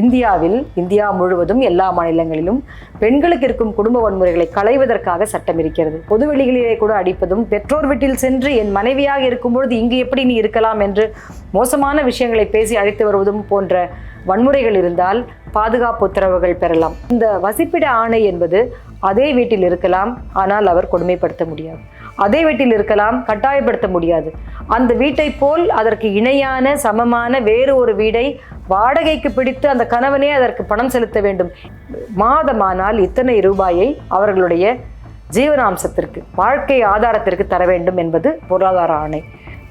இந்தியாவில் இந்தியா முழுவதும் எல்லா மாநிலங்களிலும் பெண்களுக்கு இருக்கும் குடும்ப வன்முறைகளை களைவதற்காக சட்டம் இருக்கிறது. பொதுவெளிகளிலே கூட அடிப்பதும் பெற்றோர் வீட்டில் சென்று என் மனைவியாக இருக்கும்பொழுது இங்கு எப்படி நீ இருக்கலாம் என்று மோசமான விஷயங்களை பேசி அழைத்து வருவதும் போன்ற வன்முறைகள் இருந்தால் பாதுகாப்பு உத்தரவுகள் பெறலாம். இந்த வசிப்பிட ஆணை என்பது அதே வீட்டில் இருக்கலாம் ஆனால் அவர் கொடுமைப்படுத்த முடியாது. அதே வீட்டில் இருக்கலாம் கட்டாயப்படுத்த முடியாது. அந்த வீட்டை போல் அதற்கு இணையான சமமான வேறு ஒரு வீடை வாடகைக்கு பிடித்து அந்த கணவனே அதற்கு பணம் செலுத்த வேண்டும். மாதமானால் இத்தனை ரூபாயை அவர்களுடைய ஜீவனாம்சத்திற்கு வாழ்க்கை ஆதாரத்திற்கு தர வேண்டும் என்பது பொருளாதார ஆணை.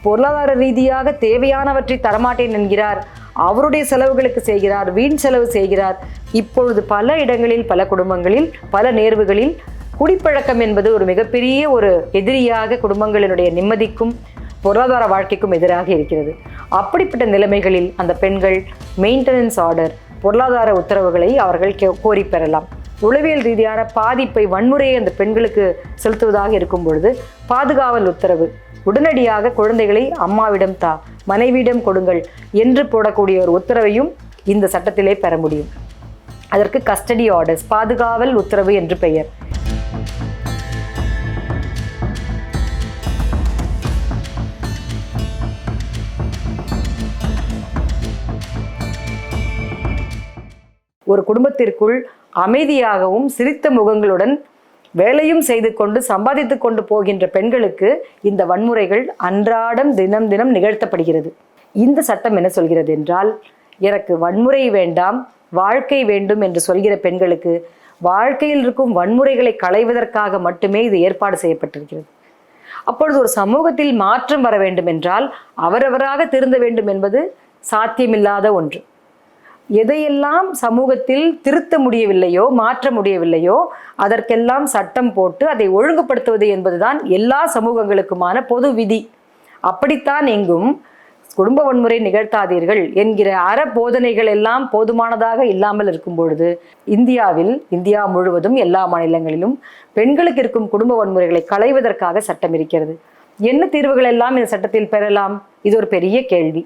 பொருளாதார ரீதியாக தேவையானவற்றை தரமாட்டேன் என்கிறார். அவருடைய செலவுகளுக்கு செய்கிறார் வீண் செலவு செய்கிறார். இப்பொழுது பல இடங்களில் பல குடும்பங்களில் பல நேர்வுகளில் குடிப்பழக்கம் என்பது ஒரு மிகப்பெரிய ஒரு எதிரியாக குடும்பங்களினுடைய நிம்மதிக்கும் பொருளாதார வாழ்க்கைக்கும் எதிராக இருக்கிறது. அப்படிப்பட்ட நிலைமைகளில் அந்த பெண்கள் மெயின்டெனன்ஸ் ஆர்டர் பொருளாதார உத்தரவுகளை அவர்கள் கே- கோரி பெறலாம் உளவியல் ரீதியான பாதிப்பை வன்முறையை அந்த பெண்களுக்கு செலுத்துவதாக இருக்கும் பொழுது பாதுகாவல் உத்தரவு உடனடியாக குழந்தைகளை அம்மாவிடம் தா மனைவியிடம் கொடுங்கள் என்று போடக்கூடிய ஒரு உத்தரவையும் இந்த சட்டத்திலே பெற முடியும். அதற்கு கஸ்டடி ஆர்டர்ஸ் பாதுகாவல் உத்தரவு என்று பெயர். ஒரு குடும்பத்திற்குள் அமைதியாகவும் சிரித்த முகங்களுடன் வேலையும் செய்து கொண்டு சம்பாதித்து கொண்டு போகின்ற பெண்களுக்கு இந்த வன்முறைகள் அன்றாடம் தினம் தினம் நிகழ்த்தப்படுகிறது. இந்த சட்டம் என்ன சொல்கிறது என்றால் எனக்கு வன்முறை வேண்டாம் வாழ்க்கை வேண்டும் என்று சொல்கிற பெண்களுக்கு வாழ்க்கையில் இருக்கும் வன்முறைகளை களைவதற்காக மட்டுமே இது ஏற்பாடு செய்யப்பட்டிருக்கிறது. அப்பொழுது ஒரு சமூகத்தில் மாற்றம் வர வேண்டும் என்றால் அவரவராக திருந்த வேண்டும் என்பது சாத்தியமில்லாத ஒன்று. எதையெல்லாம் சமூகத்தில் திருத்த முடியவில்லையோ மாற்ற முடியவில்லையோ அதற்கெல்லாம் சட்டம் போட்டு அதை ஒழுங்குபடுத்துவது என்பதுதான் எல்லா சமூகங்களுக்குமான பொது விதி. அப்படித்தான் எங்கும் குடும்ப வன்முறை நிகழ்த்தாதீர்கள் என்கிற அற போதனைகள் எல்லாம் போதுமானதாக இல்லாமல் இருக்கும் பொழுது இந்தியாவில் இந்தியா முழுவதும் எல்லா மாநிலங்களிலும் பெண்களுக்கு இருக்கும் குடும்ப வன்முறைகளை களைவதற்காக சட்டம் இருக்கிறது. என்ன தீர்வுகள் எல்லாம் இந்த சட்டத்தில் பெறலாம்? இது ஒரு பெரிய கேள்வி.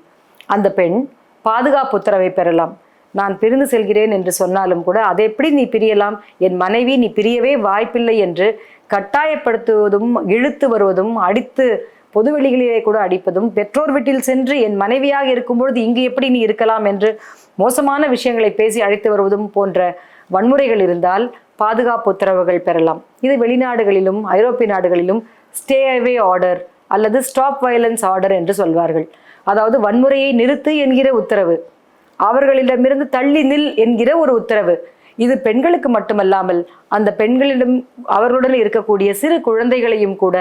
அந்த பெண் பாதுகாப்பு உத்தரவை பெறலாம். நான் பிரிந்து செல்கிறேன் என்று சொன்னாலும் கூட அதை எப்படி நீ பிரியலாம்? என் மனைவி நீ பிரியவே வாய்ப்பில்லை என்று கட்டாயப்படுத்துவதும் இழுத்து வருவதும் அடித்து பொதுவெளிகளிலே கூட அடிப்பதும் பெற்றோர் வீட்டில் சென்று என் மனைவியாக இருக்கும்பொழுது இங்கு எப்படி நீ இருக்கலாம்? என்று மோசமான விஷயங்களை பேசி அழைத்து வருவதும் போன்ற வன்முறைகள் இருந்தால் பாதுகாப்பு உத்தரவுகள் பெறலாம். இது வெளிநாடுகளிலும் ஐரோப்பிய நாடுகளிலும் ஸ்டே அவே ஆர்டர் அல்லது ஸ்டாப் வயலன்ஸ் ஆர்டர் என்று சொல்வார்கள். அதாவது வன்முறையை நிறுத்து என்கிற உத்தரவு. அவர்களிடமிருந்து தள்ளி நில் என்கிற ஒரு உத்தரவு. இது பெண்களுக்கு மட்டுமல்லாமல் அந்த பெண்களிடம் அவர்களுடன் இருக்கக்கூடிய சிறு குழந்தைகளையும் கூட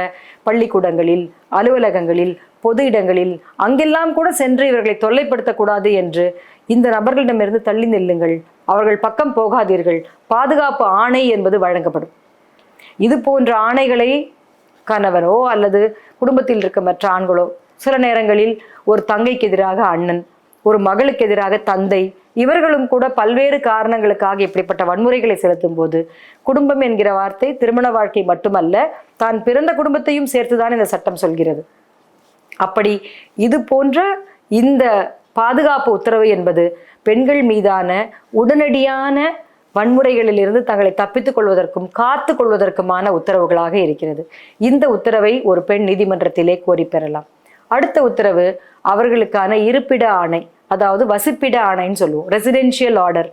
பள்ளிக்கூடங்களில் அலுவலகங்களில் பொது இடங்களில் அங்கெல்லாம் கூட சென்று இவர்களை தொல்லைப்படுத்தக்கூடாது என்று இந்த நபர்களிடமிருந்து தள்ளி நில்லுங்கள். அவர்கள் பக்கம் போகாதீர்கள். பாதுகாப்பு ஆணை என்பது வழங்கப்படும். இது போன்ற ஆணைகளை கணவரோ அல்லது குடும்பத்தில் இருக்க மற்ற ஆண்களோ சில நேரங்களில் ஒரு தங்கைக்கு எதிராக அண்ணன் ஒரு மகளுக்கு எதிராக தந்தை இவர்களும் கூட பல்வேறு காரணங்களுக்காக இப்படிப்பட்ட வன்முறைகளை செலுத்தும் போது குடும்பம் என்கிற வார்த்தை திருமண வாழ்க்கை மட்டுமல்ல தான் பிறந்த குடும்பத்தையும் சேர்த்துதான் இந்த சட்டம் சொல்கிறது. அப்படி இது போன்ற இந்த பாதுகாப்பு உத்தரவு என்பது பெண்கள் மீதான உடனடியான வன்முறைகளிலிருந்து தங்களை தப்பித்துக் கொள்வதற்கும் காத்து கொள்வதற்குமான உத்தரவுகளாக இருக்கிறது. இந்த உத்தரவை ஒரு பெண் நீதிமன்றத்திலே கோரி பெறலாம். அடுத்த உத்தரவு அவர்களுக்கான இருப்பிட ஆணை. அதாவது வசிப்பிட ஆணைன்னு சொல்லுவோம். ரெசிடென்ஷியல் ஆர்டர்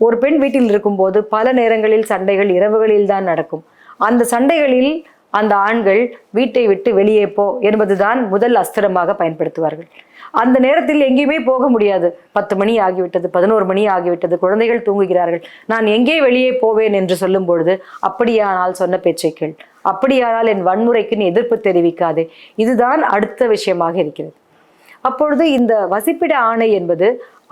ஒரு பெண் வீட்டில் இருக்கும்போது பல நேரங்களில் சண்டைகள் இரவுகளில் தான் நடக்கும். அந்த சண்டைகளில் அந்த ஆண்கள் வீட்டை விட்டு வெளியே போ என்பதுதான் முதல் அஸ்திரமாக பயன்படுத்துவார்கள். அந்த நேரத்தில் எங்கேயுமே போக முடியாது. பத்து மணி ஆகிவிட்டது பதினோரு மணி ஆகிவிட்டது குழந்தைகள் தூங்குகிறார்கள். நான் எங்கே வெளியே போவேன் என்று சொல்லும் பொழுது அப்படியானால் சொன்ன பேச்சை கேள். அப்படியானால் என் வன்முறைக்கு நீ எதிர்ப்பு தெரிவிக்காதே. இதுதான் அடுத்த விஷயமாக இருக்கிறது. அப்பொழுது இந்த வசிப்பிட ஆணை என்பது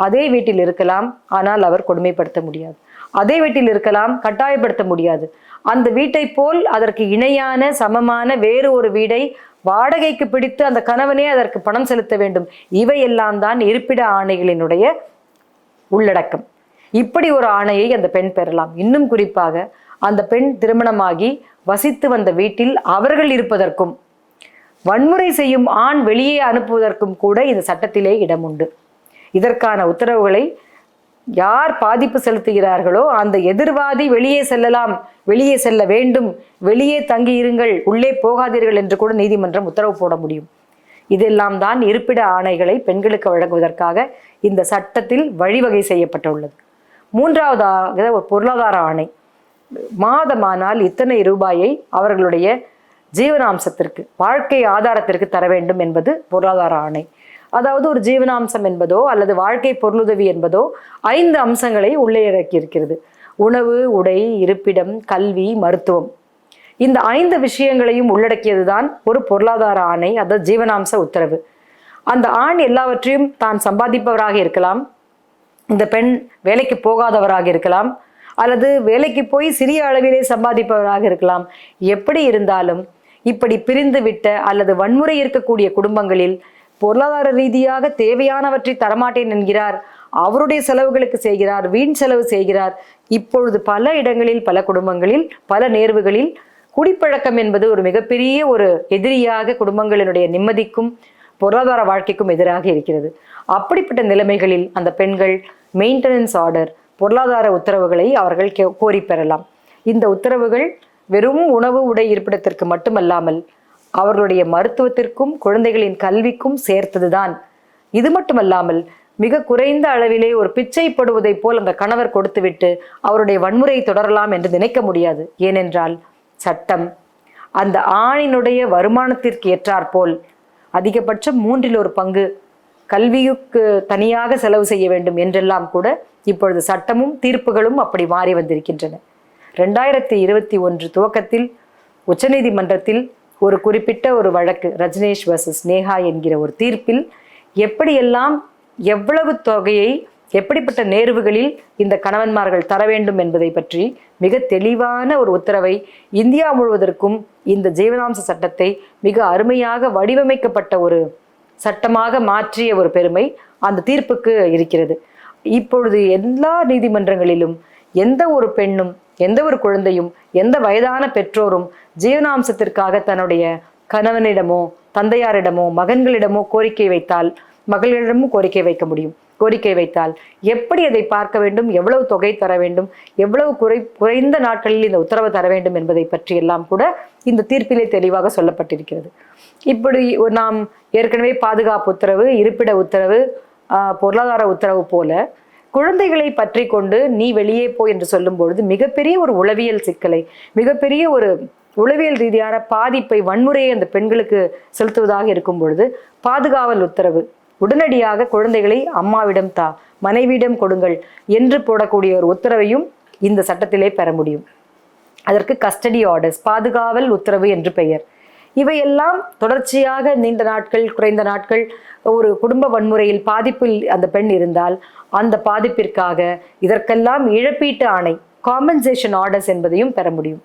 அதே வீட்டில் இருக்கலாம் ஆனால் அவர் கொடுமைப்படுத்த முடியாது. அதே வீட்டில் இருக்கலாம் கட்டாயப்படுத்த முடியாது. அந்த வீட்டை போல் அதற்கு இணையான சமமான வேறு ஒரு வீடை வாடகைக்கு பிடித்து அந்த கணவனே அதற்கு பணம் செலுத்த வேண்டும். இவையெல்லாம் தான் இருப்பிட ஆணைகளினுடைய உள்ளடக்கம். இப்படி ஒரு ஆணையை அந்த பெண் பெறலாம். இன்னும் குறிப்பாக அந்த பெண் திருமணமாகி வசித்து வந்த வீட்டில் அவர்கள் இருப்பதற்கும் வன்முறை செய்யும் ஆண் வெளியே அனுப்புவதற்கும் கூட இந்த சட்டத்திலே இடம் உண்டு இதற்கான உத்தரவுகளை யார் பாதிப்பு செலுத்துகிறார்களோ அந்த எதிர்வாதி வெளியே செல்லலாம் வெளியே செல்ல வேண்டும் வெளியே தங்கி இருங்கள் உள்ளே போகாதீர்கள் என்று கூட நீதிமன்றம் உத்தரவு போட முடியும். இதெல்லாம் தான் இருப்பிட ஆணைகளை பெண்களுக்கு வழங்குவதற்காக இந்த சட்டத்தில் வழிவகை செய்யப்பட்டுள்ளது. மூன்றாவதாக ஒரு பொருளாதார ஆணை. மாதமானால் இத்தனை ரூபாயை அவர்களுடைய ஜீவனாம்சத்திற்கு வாழ்க்கை ஆதாரத்திற்கு தர வேண்டும் என்பது பொருளாதார ஆணை. அதாவது ஒரு ஜீவனாம்சம் என்பதோ அல்லது வாழ்க்கை பொருளுதவி என்பதோ ஐந்து அம்சங்களை உள்ளே இறக்கியிருக்கிறது. உணவு உடை இருப்பிடம் கல்வி மருத்துவம். இந்த ஐந்து விஷயங்களையும் உள்ளடக்கியதுதான் ஒரு பொருளாதார ஆணை அதாவது ஜீவனாம்ச உத்தரவு. அந்த ஆண் எல்லாவற்றையும் தான் சம்பாதிப்பவராக இருக்கலாம். இந்த பெண் வேலைக்கு போகாதவராக இருக்கலாம். அல்லது வேலைக்கு போய் சிறிய அளவிலே சம்பாதிப்பவராக இருக்கலாம். எப்படி இருந்தாலும் இப்படி பிரிந்துவிட்ட அல்லது வன்முறை இருக்கக்கூடிய குடும்பங்களில் பொருளாதார ரீதியாக தேவையானவற்றை தரமாட்டேன் என்கிறார். அவருடைய செலவுகளுக்கு செய்கிறார் வீண் செலவு செய்கிறார். இப்பொழுது பல இடங்களில் பல குடும்பங்களில் பல நேர்வுகளில் குடிப்பழக்கம் என்பது ஒரு மிகப்பெரிய ஒரு எதிரியாக குடும்பங்களினுடைய நிம்மதிக்கும் பொருளாதார வாழ்க்கைக்கும் எதிராக இருக்கிறது. அப்படிப்பட்ட நிலைமைகளில் அந்த பெண்கள் மெயின்டெனன்ஸ் ஆர்டர் பொருளாதார உத்தரவுகளை அவர்கள் கோரி பெறலாம். இந்த உத்தரவுகள் வெறும் உணவு உடை இருப்பிடத்திற்கு மட்டுமல்லாமல் அவர்களுடைய மருத்துவத்திற்கும் குழந்தைகளின் கல்விக்கும் சேர்த்ததுதான். இது மட்டுமல்லாமல் மிக குறைந்த அளவிலே ஒரு பிச்சைப்படுவதைப் போல் அந்த கணவர் கொடுத்துவிட்டு அவருடைய வன்முறை தொடரலாம் என்று நினைக்க முடியாது. ஏனென்றால் சட்டம் அந்த ஆணினுடைய வருமானத்திற்கு ஏற்றாற்போல் அதிகபட்சம் மூன்றில் ஒரு பங்கு கல்விக்கு தனியாக செலவு செய்ய வேண்டும் என்றெல்லாம் கூட இப்பொழுது சட்டமும் தீர்ப்புகளும் அப்படி மாறி வந்திருக்கின்றன. ரெண்டாயிரத்தி இருபத்தி ஒன்று துவக்கத்தில் உச்சநீதிமன்றத்தில் ஒரு குறிப்பிட்ட ஒரு வழக்கு ரஜினேஷ் வர்சஸ் நேஹா என்கிற ஒரு தீர்ப்பில் எப்படியெல்லாம் எவ்வளவு தொகையை எப்படிப்பட்ட நேர்வுகளில் இந்த கணவன்மார்கள் தர வேண்டும் என்பதை பற்றி மிக தெளிவான ஒரு உத்தரவை இந்தியா முழுவதற்கும் இந்த ஜீவனாம்ச சட்டத்தை மிக அருமையாக வடிவமைக்கப்பட்ட ஒரு சட்டமாக மாற்றிய ஒரு பெருமை அந்த தீர்ப்புக்கு இருக்கிறது. இப்பொழுது எல்லா நீதிமன்றங்களிலும் எந்த ஒரு பெண்ணும் எந்த ஒரு குழந்தையும் எந்த வயதான பெற்றோரும் ஜீவனாம்சத்திற்காக தன்னுடைய கணவனிடமோ தந்தையாரிடமோ மகன்களிடமோ கோரிக்கை வைத்தால் மகளிடமும் கோரிக்கை வைக்க முடியும். கோரிக்கை வைத்தால் எப்படி அதை பார்க்க வேண்டும்? எவ்வளவு தொகை தர வேண்டும்? எவ்வளவு குறை குறைந்த நாட்களில் இந்த உத்தரவு தர வேண்டும் என்பதை பற்றி எல்லாம் கூட இந்த தீர்ப்பிலே தெளிவாக சொல்லப்பட்டிருக்கிறது. இப்படி நாம் ஏற்கனவே பாதுகாப்பு உத்தரவு இருப்பிட உத்தரவு பொருளாதார உத்தரவு போல குழந்தைகளை பற்றி கொண்டு நீ வெளியே போ என்று சொல்லும் பொழுது மிகப்பெரிய ஒரு உளவியல் சிக்கலை மிகப்பெரிய ஒரு உளவியல் ரீதியான பாதிப்பை வன்முறையை அந்த பெண்களுக்கு செலுத்துவதாக இருக்கும் பொழுது பாதுகாவல் உத்தரவு உடனடியாக குழந்தைகளை அம்மாவிடம் தா மனைவியிடம் கொடுங்கள் என்று போடக்கூடிய ஒரு உத்தரவையும் இந்த சட்டத்திலே பெற முடியும். அதற்கு கஸ்டடி ஆர்டர்ஸ் பாதுகாவல் உத்தரவு என்று பெயர். இவையெல்லாம் தொடர்ச்சியாக நீண்ட நாட்கள் குறைந்த நாட்கள் ஒரு குடும்ப வன்முறையில் பாதிப்பில் அந்த பெண் இருந்தால் அந்த பாதிப்பிற்காக இதற்கெல்லாம் இழப்பீட்டு ஆணை காம்பன்சேஷன் ஆர்டர்ஸ் என்பதையும் பெற முடியும்.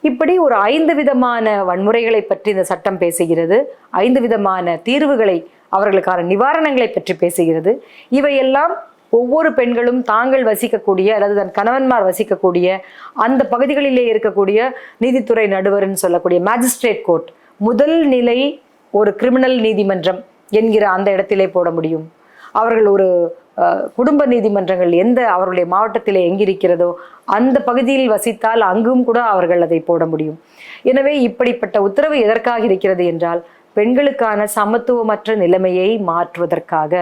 இப்படி ஒரு ஐந்து விதமான வன்முறைகளை பற்றி இந்த சட்டம் பேசுகிறது. ஐந்து விதமான தீர்வுகளை அவர்களுக்கான நிவாரணங்களை பற்றி பேசுகிறது. இவையெல்லாம் ஒவ்வொரு பெண்களும் தாங்கள் வசிக்கக்கூடிய அல்லது தன் கணவன்மார் வசிக்கக்கூடிய அந்த பகுதிகளிலே இருக்கக்கூடிய நீதித்துறை நடுவர்னு சொல்லக்கூடிய மேஜிஸ்ட்ரேட் கோர்ட் முதல் நிலை ஒரு கிரிமினல் நீதிமன்றம் என்கிற அந்த இடத்திலே போட முடியும். அவர்கள் ஒரு குடும்ப நீதிமன்றங்கள் எந்த அவர்களுடைய மாவட்டத்திலே எங்கிருக்கிறதோ அந்த பகுதியில் வசித்தால் அங்கும் கூட அவர்கள் அதை போட முடியும். எனவே இப்படிப்பட்ட உத்தரவு எதற்காக இருக்கிறது என்றால் பெண்களுக்கான சமத்துவமற்ற நிலைமையை மாற்றுவதற்காக.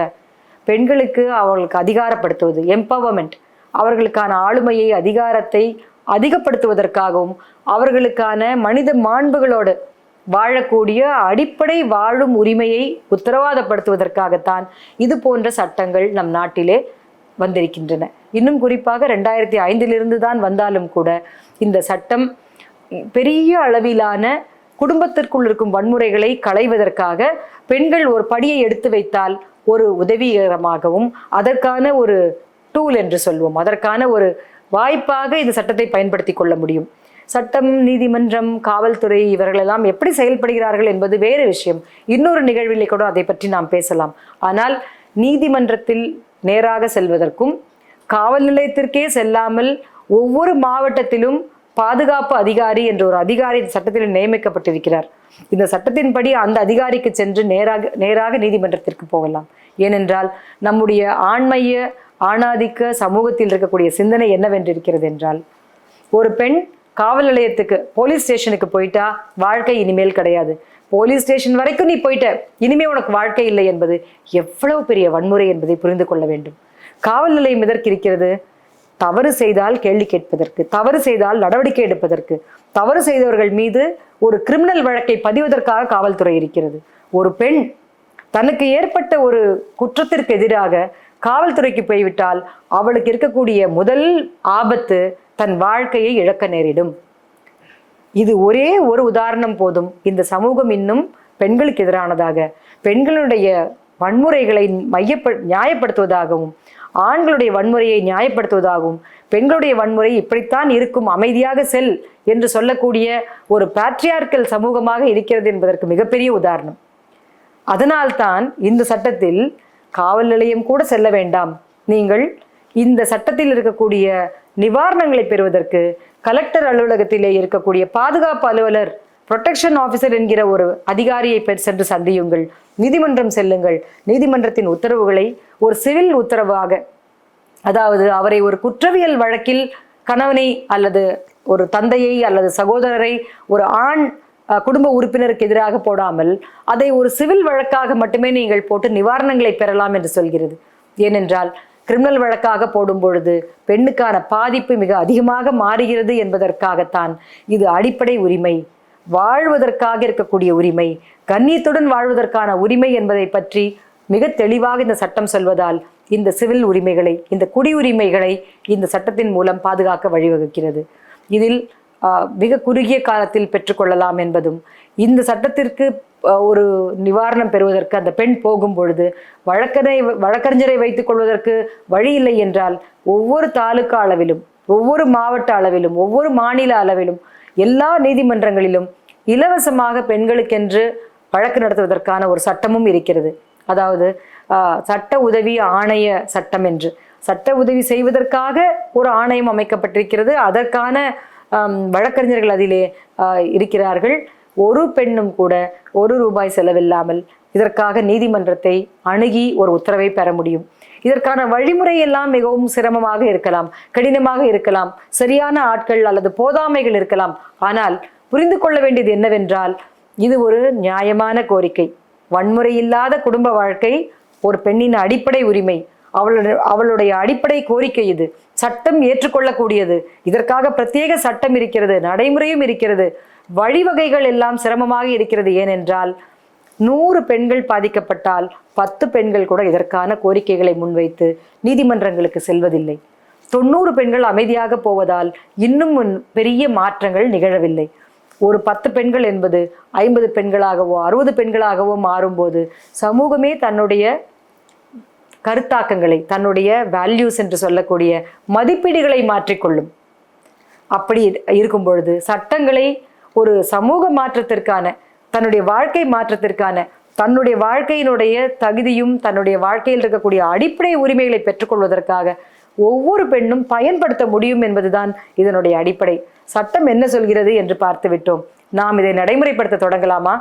பெண்களுக்கு அவர்களுக்கு அதிகாரப்படுத்துவது எம்பவர்மெண்ட் அவர்களுக்கான ஆளுமையை அதிகாரத்தை அதிகப்படுத்துவதற்காகவும் அவர்களுக்கான மனித மாண்புகளோடு வாழக்கூடிய அடிப்படை வாழும் உரிமையை உத்தரவாதப்படுத்துவதற்காகத்தான் இது போன்ற சட்டங்கள் நம் நாட்டிலே வந்திருக்கின்றன. இன்னும் குறிப்பாக ரெண்டாயிரத்தி ஐந்திலிருந்து தான் வந்தாலும் கூட இந்த சட்டம் பெரிய அளவிலான குடும்பத்திற்குள் இருக்கும் வன்முறைகளை களைவதற்காக பெண்கள் ஒரு படியை எடுத்து வைத்தால் ஒரு உதவிகரமாகவும் அதற்கான ஒரு டூல் என்று சொல்வோம். அதற்கான ஒரு வாய்ப்பாக இந்த சட்டத்தை பயன்படுத்தி கொள்ள முடியும். சட்டம் நீதிமன்றம் காவல்துறை இவர்களெல்லாம் எப்படி செயல்படுகிறார்கள் என்பது வேறு விஷயம். இன்னொரு நிகழ்விலே கூட அதை பற்றி நாம் பேசலாம். ஆனால் நீதிமன்றத்தில் நேராக செல்வதற்கும் காவல் நிலையத்திற்கே செல்லாமல் ஒவ்வொரு மாவட்டத்திலும் பாதுகாப்பு அதிகாரி என்ற ஒரு அதிகாரி இந்த சட்டத்தில் நியமிக்கப்பட்டிருக்கிறார். இந்த சட்டத்தின்படி அந்த அதிகாரிக்கு சென்று நேராக நேராக நீதிமன்றத்திற்கு போகலாம். ஏனென்றால் நம்முடைய ஆண்மைய ஆணாதிக்க சமூகத்தில் இருக்கக்கூடிய சிந்தனை என்னவென்றிருக்கிறது என்றால் ஒரு பெண் காவல் நிலையத்துக்கு போலீஸ் ஸ்டேஷனுக்கு போயிட்டா வாழ்க்கை இனிமேல் கிடையாது. போலீஸ் ஸ்டேஷன் வரைக்கும் நீ போயிட்ட இனிமே உனக்கு வாழ்க்கை இல்லை என்பது எவ்வளவு பெரிய வன்முறை என்பதை புரிந்து கொள்ள வேண்டும். காவல் நிலையம் எதற்கு இருக்கிறது? தவறு செய்தால் கேள்வி கேட்பதற்கு தவறு செய்தால் நடவடிக்கை எடுப்பதற்கு தவறு செய்தவர்கள் மீது ஒரு கிரிமினல் வழக்கை பதிவதற்காக காவல்துறை இருக்கிறது. ஒரு பெண் தனக்கு ஏற்பட்ட ஒரு குற்றத்திற்கு எதிராக காவல்துறைக்கு போய்விட்டால் அவளுக்கு இருக்கக்கூடிய முதல் ஆபத்து தன் வாழ்க்கையை இழக்க நேரிடும். இது ஒரே ஒரு உதாரணம் போதும். இந்த சமூகம் இன்னும் பெண்களுக்கு எதிரானதாக. பெண்களுடைய வன்முறைகளை மையப்ப நியாயப்படுத்துவதாகவும் ஆண்களுடைய வன்முறையை நியாயப்படுத்துவதாகவும் பெண்களுடைய வன்முறை இப்படித்தான் இருக்கும். அமைதியாக செல் என்று சொல்லக்கூடிய ஒரு பேட்ரியார்க்கல் சமூகமாக இருக்கிறது என்பதற்கு மிகப்பெரிய உதாரணம். அதனால்தான் இந்த சட்டத்தில் காவல் நிலையம் கூட செல்ல வேண்டாம். நீங்கள் இந்த சட்டத்தில் இருக்கக்கூடிய நிவாரணங்களை பெறுவதற்கு கலெக்டர் அலுவலகத்திலே இருக்கக்கூடிய பாதுகாப்பு அலுவலர் புரொடெக்ஷன் ஆஃபீஸர் என்கிற ஒரு அதிகாரியை பெற்று சென்று சந்தியுங்கள். நீதிமன்றம் செல்லுங்கள். நீதிமன்றத்தின் உத்தரவுகளை ஒரு சிவில் உத்தரவாக அதாவது அவரை ஒரு குற்றவியல் வழக்கில் கணவனை அல்லது ஒரு தந்தையை அல்லது சகோதரரை ஒரு ஆண் குடும்ப உறுப்பினருக்கு எதிராக போடாமல் அதை ஒரு சிவில் வழக்காக மட்டுமே நீங்கள் போட்டு நிவாரணங்களை பெறலாம் என்று சொல்கிறது. ஏனென்றால் கிரிமினல் வழக்காக போடும் பொழுது பெண்ணுக்கான பாதிப்பு மிக அதிகமாக மாறுகிறது என்பதற்காகத்தான் இது அடிப்படை உரிமை. வாழ்வதற்காக இருக்கக்கூடிய உரிமை கண்ணியத்துடன் வாழ்வதற்கான உரிமை என்பதை பற்றி மிக தெளிவாக இந்த சட்டம் சொல்வதால் இந்த சிவில் உரிமைகளை இந்த குடியுரிமைகளை இந்த சட்டத்தின் மூலம் பாதுகாக்க வழிவகுக்கிறது. இதில் மிக குறுகிய காலத்தில் பெற்றுக்கொள்ளலாம் என்பதும் இந்த சட்டத்திற்கு ஒரு நிவாரணம் பெறுவதற்கு அந்த பெண் போகும் பொழுது வழக்கரை வழக்கறிஞரை வைத்துக் கொள்வதற்கு வழி இல்லை என்றால் ஒவ்வொரு தாலுகா அளவிலும் ஒவ்வொரு மாவட்ட அளவிலும் ஒவ்வொரு மாநில அளவிலும் எல்லா நீதிமன்றங்களிலும் இலவசமாக பெண்களுக்கென்று வழக்கு நடத்துவதற்கான ஒரு சட்டமும் இருக்கிறது. அதாவது சட்ட உதவி ஆணைய சட்டம் என்று. சட்ட உதவி செய்வதற்காக ஒரு ஆணையம் அமைக்கப்பட்டிருக்கிறது. அதற்கான வழக்கறிஞர்கள் அதிலே இருக்கிறார்கள். ஒரு பெண்ணும் கூட ஒரு ரூபாய் செலவில்லாமல் இதற்காக நீதிமன்றத்தை அணுகி ஒரு உத்தரவை பெற முடியும். இதற்கான வழிமுறை எல்லாம் மிகவும் சிரமமாக இருக்கலாம் கடினமாக இருக்கலாம் சரியான ஆட்கள் அல்லது போதாமைகள் இருக்கலாம். ஆனால் புரிந்து கொள்ள வேண்டியது என்னவென்றால் இது ஒரு நியாயமான கோரிக்கை. வன்முறை இல்லாத குடும்ப வாழ்க்கை ஒரு பெண்ணின் அடிப்படை உரிமை. அவளுடைய அவளுடைய அடிப்படை கோரிக்கை இது. சட்டம் ஏற்றுக்கொள்ளக்கூடியது. இதற்காக பிரத்யேக சட்டம் இருக்கிறது நடைமுறையும் இருக்கிறது. வழிவகைகள் எல்லாம் சிரமமாக இருக்கிறது. ஏனென்றால் நூறு பெண்கள் பாதிக்கப்பட்டால் பத்து பெண்கள் கூட இதற்கான கோரிக்கைகளை முன்வைத்து நீதிமன்றங்களுக்கு செல்வதில்லை. தொண்ணூறு பெண்கள் அமைதியாக போவதால் இன்னும் பெரிய மாற்றங்கள் நிகழவில்லை. ஒரு பத்து பெண்கள் என்பது ஐம்பது பெண்களாகவோ அறுபது பெண்களாகவோ மாறும்போது சமூகமே தன்னுடைய கருத்தாக்கங்களை தன்னுடைய வேல்யூஸ் என்று சொல்லக்கூடிய மதிப்பீடுகளை மாற்றிக்கொள்ளும். அப்படி இருக்கும் பொழுது சட்டங்களை ஒரு சமூக மாற்றத்திற்கான தன்னுடைய வாழ்க்கை மாற்றத்திற்கான தன்னுடைய வாழ்க்கையினுடைய தகுதியும் தன்னுடைய வாழ்க்கையில் இருக்கக்கூடிய அடிப்படை உரிமைகளை பெற்றுக்கொள்வதற்காக ஒவ்வொரு பெண்ணும் பயன்படுத்த முடியும் என்பதுதான் இதனுடைய அடிப்படை. சட்டம் என்ன சொல்கிறது என்று பார்த்து விட்டோம் நாம் இதை நடைமுறைப்படுத்த தொடங்கலாமா?